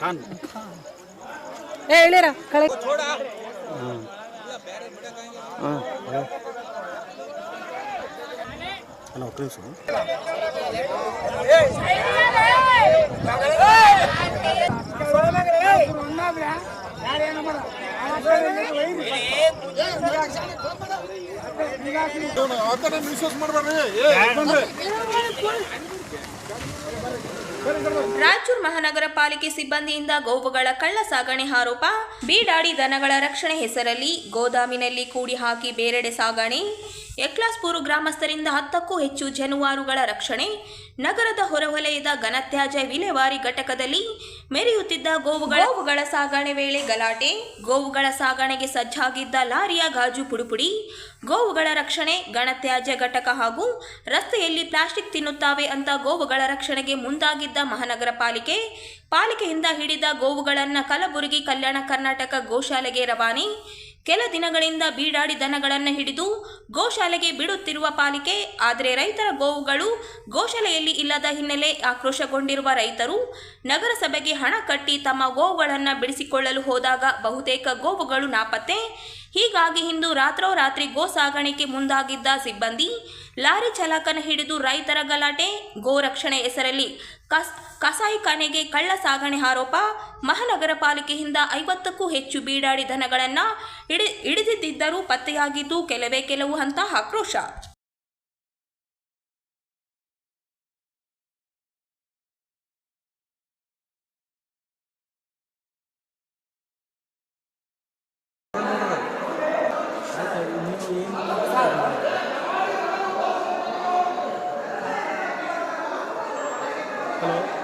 ಖಾನ್ ಏ ಹೇಳಿರ ಕಳೆ ಅಲ್ಲ ಒಟ್ಟು ನಿಮಿಷ ರಾಯಚೂರು ಮಹಾನಗರ ಪಾಲಿಕೆ ಸಿಬ್ಬಂದಿಯಿಂದ ಗೋವುಗಳ ಕಳ್ಳ ಸಾಗಣೆ ಆರೋಪ. ಬೀಡಾಡಿ ದನಗಳ ರಕ್ಷಣೆ ಹೆಸರಲ್ಲಿ ಗೋದಾಮಿನಲ್ಲಿ ಕೂಡಿ ಹಾಕಿ ಬೇರೆಡೆ ಸಾಗಣೆ. ಎಕ್ಲಾಸ್ಪೂರು ಗ್ರಾಮಸ್ಥರಿಂದ ಹತ್ತಕ್ಕೂ ಹೆಚ್ಚು ಜಾನುವಾರುಗಳ ರಕ್ಷಣೆ, ನಗರದ ಹೊರವಲಯದ ಘನತ್ಯಾಜ್ಯ ವಿಲೇವಾರಿ ಘಟಕದಲ್ಲಿ ಮೆರೆಯುತ್ತಿದ್ದ ಗೋವುಗಳ ಗೋವುಗಳ ಸಾಗಣೆ ವೇಳೆ ಗಲಾಟೆ, ಗೋವುಗಳ ಸಾಗಣೆಗೆ ಸಜ್ಜಾಗಿದ್ದ ಲಾರಿಯ ಗಾಜು ಪುಡುಪುಡಿ, ಗೋವುಗಳ ರಕ್ಷಣೆ, ಘನತ್ಯಾಜ್ಯ ಘಟಕ ಹಾಗೂ ರಸ್ತೆಯಲ್ಲಿ ಪ್ಲಾಸ್ಟಿಕ್ ತಿನ್ನುತ್ತಾವೆ ಅಂತ ಗೋವುಗಳ ರಕ್ಷಣೆಗೆ ಮುಂದಾಗಿದ್ದ ಮಹಾನಗರ ಪಾಲಿಕೆ, ಪಾಲಿಕೆಯಿಂದ ಹಿಡಿದ ಗೋವುಗಳನ್ನು ಕಲಬುರಗಿ ಕಲ್ಯಾಣ ಕರ್ನಾಟಕ ಗೋಶಾಲೆಗೆ ರವಾನೆ ಕೆಲ ದಿನಗಳಿಂದ ಬೀಡಾಡಿ ದನಗಳನ್ನು ಹಿಡಿದು ಗೋಶಾಲೆಗೆ ಬಿಡುತ್ತಿರುವ ಪಾಲಿಕೆ, ಆದರೆ ರೈತರ ಗೋವುಗಳು ಗೋಶಾಲೆಯಲ್ಲಿ ಇಲ್ಲದ ಹಿನ್ನೆಲೆ ಆಕ್ರೋಶಗೊಂಡಿರುವ ರೈತರು ನಗರಸಭೆಗೆ ಹಣ ಕಟ್ಟಿ ತಮ್ಮ ಗೋವುಗಳನ್ನು ಬಿಡಿಸಿಕೊಳ್ಳಲು ಹೋದಾಗ ಬಹುತೇಕ ಗೋವುಗಳು ನಾಪತ್ತೆ. ಹೀಗಾಗಿ ಇಂದು ರಾತ್ರೋರಾತ್ರಿ ಗೋ ಸಾಗಾಣಿಕೆ ಮುಂದಾಗಿದ್ದ ಸಿಬ್ಬಂದಿ, ಲಾರಿ ಚಾಲಕನ ಹಿಡಿದು ರೈತರ ಗಲಾಟೆ, ಗೋ ರಕ್ಷಣೆ ಹೆಸರಲ್ಲಿ ಕಸ್ ಕಸಾಯಿಖಾನೆಗೆ ಕಳ್ಳ ಸಾಗಣೆ ಆರೋಪ, ಮಹಾನಗರ ಪಾಲಿಕೆಯಿಂದ ಐವತ್ತಕ್ಕೂ ಹೆಚ್ಚು ಬೀಡಾಡಿ ದನಗಳನ್ನು ಹಿಡಿ ಹಿಡಿದಿದ್ದರೂ ಪತ್ತೆಯಾಗಿದ್ದು ಕೆಲವೇ ಕೆಲವು ಹಂತ ಆಕ್ರೋಶ. Hello.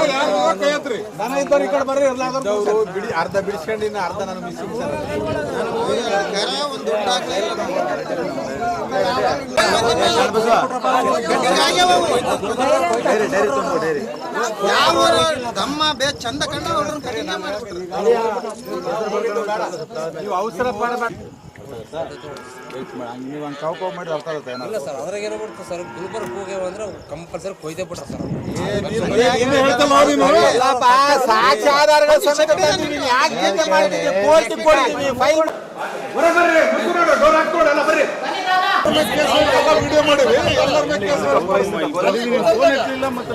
ವಿದ್ವಾನ್ ಬದುಕು ದನ ಇದ್ದವ್ರು ಈ ಕಡೆ ಬರ್ರಿ ಎಲ್ಲಾದ್ರು ಬಿಡಿ ಅರ್ಧ ಬಿಡಿಸ್ಕೊಂಡಿನ ಅರ್ಧ ನಾನು ಮಿಸ್ ಯಾವ ದಮ್ಮ ಬೇ ಚಂದ ಕಂಡು ಅವ್ರನ್ನ ಅವಸರ ನಾ ನೀವು ಅವಸರ ಪಡಬೇಡ ನೀವು ಹಂಗೆ ಕಾವು ಕಾವು ಮಾಡಿ ಅರ್ಥ ಆಗುತ್ತೆ ಇಲ್ಲ ಸರ್ ಅದ್ರಾಗ ಏನೋ ಸರ್ ಗುಲ್ಬರ್ಗ್ ಹೋಗ್ಯಾವ ಅಂದ್ರೆ ಕಂಪಲ್ಸರಿ ಕೊಯ್ದೇ ಬಿಟ್ರ ಸರ್ ಸಾಕ್ಷಿ ಆಧಾರಗಳು ಸಮೇತ ತಂದೀವಿ. ನೀವು ಯಾಕೆ ಚಿಂತೆ ಮಾಡ್ತೀರಿ? ಕೋರ್ಟ್ ಕೊಡ್ತೀವಿ, ಫೈಲ್ ವಿಡಿಯೋ ಮಾಡಿವಿ ಎಲ್ಲರ ಮೇಲೆ ಕೇಸ್ ಇರ್ಲಿಲ್ಲ ಮತ್ತೆ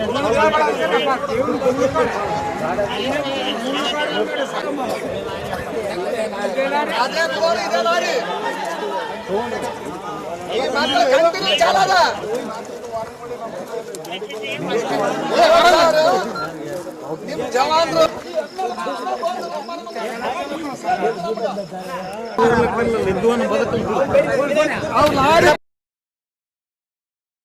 ವಿದ್ವಾನ್ ಬದುಕು